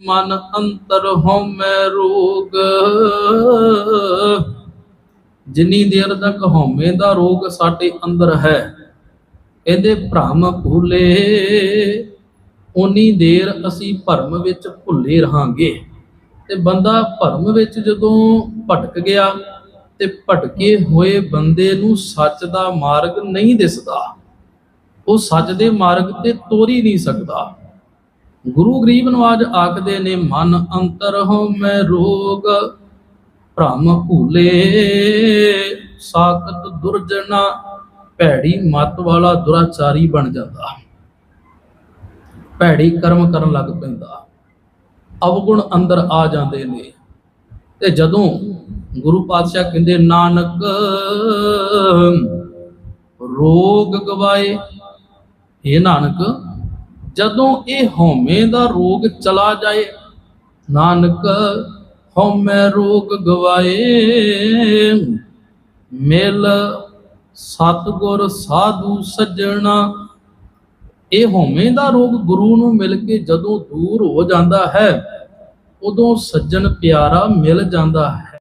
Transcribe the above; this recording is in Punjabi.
ਮਨ ਅੰਤਰ ਹਉਮੈ ਰੋਗ। ਜਿੰਨੀ ਦੇਰ ਤੱਕ ਹਉਮੈ ਦਾ ਰੋਗ ਸਾਡੇ ਅੰਦਰ ਹੈ, ਇਹਦੇ ਭ੍ਰਮ ਭੁਲੇ। ਉਨੀ ਦੇਰ ਅਸੀਂ ਭਰਮ ਵਿੱਚ ਭੁੱਲੇ ਰਹਾਂਗੇ। ਤੇ ਬੰਦਾ ਭਰਮ ਵਿੱਚ ਜਦੋਂ ਭਟਕ ਗਿਆ ਤੇ ਭਟਕੇ ਹੋਏ ਬੰਦੇ ਨੂੰ ਸੱਚ ਦਾ ਮਾਰਗ ਨਹੀਂ ਦਿਸਦਾ। ਉਹ ਸੱਚ ਦੇ ਮਾਰਗ ਤੇ ਤੋਰੀ ਨਹੀਂ ਸਕਦਾ। ਗੁਰੂ ਗਰੀਬ ਨਵਾਜ ਆਖਦੇ ਨੇ, ਮਨ ਅੰਤਰ ਹੋ ਮੈਂ ਰੋਗ, ਭ੍ਰਮ ਭੂਲੇ। ਸਾਖਤ ਦੁਰਜਨਾ, ਭੈੜੀ ਮਤ ਵਾਲਾ ਦੁਰਾਚਾਰੀ ਬਣ ਜਾਂਦਾ। ਭੈੜੀ ਕਰਮ ਕਰਨ ਲੱਗ ਪੈਂਦਾ। ਅਵਗੁਣ ਅੰਦਰ ਆ ਜਾਂਦੇ ਨੇ। ਤੇ ਜਦੋਂ ਗੁਰੂ ਪਾਤਸ਼ਾਹ ਕਹਿੰਦੇ, ਨਾਨਕ, ਰੋਗ ਗਵਾਏ। ਇਹ ਨਾਨਕ ਜਦੋਂ ਇਹ ਹਉਮੈ ਦਾ ਰੋਗ ਚਲਾ ਜਾਏ, ਨਾਨਕ ਹਉਮੈ ਰੋਗ ਗਵਾਏ। ਮਿਲ ਸਤਗੁਰ ਸਾਧੂ ਸੱਜਣਾ। ਇਹ ਹਉਮੈ ਦਾ ਰੋਗ ਗੁਰੂ ਨੂੰ ਮਿਲ ਕੇ ਜਦੋਂ ਦੂਰ ਹੋ ਜਾਂਦਾ ਹੈ, ਉਦੋਂ ਸੱਜਣ ਪਿਆਰਾ ਮਿਲ ਜਾਂਦਾ ਹੈ।